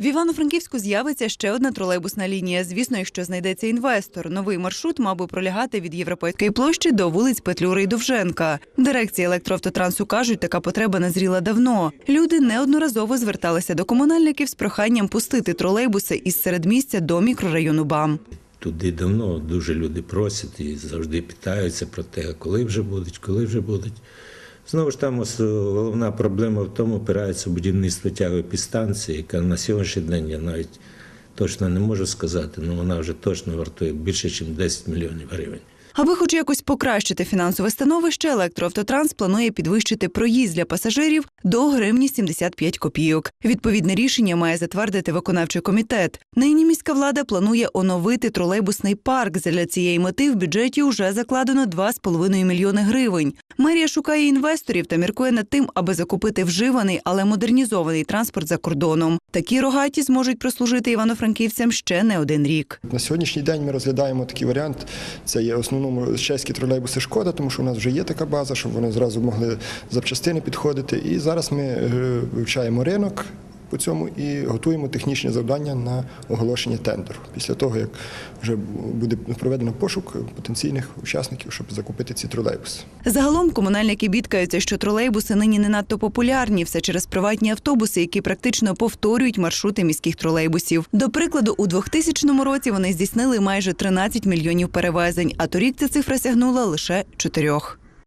В Івано-Франківську з'явиться ще одна тролейбусна лінія. Звісно, якщо знайдеться інвестор. Новий маршрут мав би пролягати від європейської площі до вулиць Петлюри і Довженка. Дирекції електроавтотрансу кажуть, така потреба назріла давно. Люди неодноразово зверталися до комунальників з проханням пустити тролейбуси із середмістя до мікрорайону БАМ. Туди давно дуже люди просять і завжди питаються про те, коли вже будуть, коли вже будуть. Знову ж там головна проблема в тому опирається будівництво тягової підстанції, яка на сьогоднішній день я навіть точно не можу сказати, але вона вже точно вартує більше, ніж 10 мільйонів гривень. Аби хоч якось покращити фінансове становище, електроавтотранс планує підвищити проїзд для пасажирів до гривні 75 копійок. Відповідне рішення має затвердити виконавчий комітет. Нині міська влада планує оновити тролейбусний парк. Для цієї мети в бюджеті вже закладено 2,5 мільйони гривень. Мерія шукає інвесторів та міркує над тим, аби закупити вживаний, але модернізований транспорт за кордоном. Такі рогаті зможуть прослужити івано-франківцям ще не один рік. На сьогоднішній день ми розглядаємо такий варіант. Це є в основному чеські тролейбуси шкода, тому що у нас вже є така база, щоб вони зразу могли запчастини підходити. І зараз ми е, вивчаємо ринок по цьому і готуємо технічні завдання на оголошення тендеру. Після того, як вже буде проведено пошук потенційних учасників, щоб закупити ці тролейбуси. Загалом комунальники бідкаються, що тролейбуси нині не надто популярні, все через приватні автобуси, які практично повторюють маршрути міських тролейбусів. До прикладу, у 2000 році вони здійснили майже 13 мільйонів перевезень, а торік ця цифра сягнула лише чотирьох.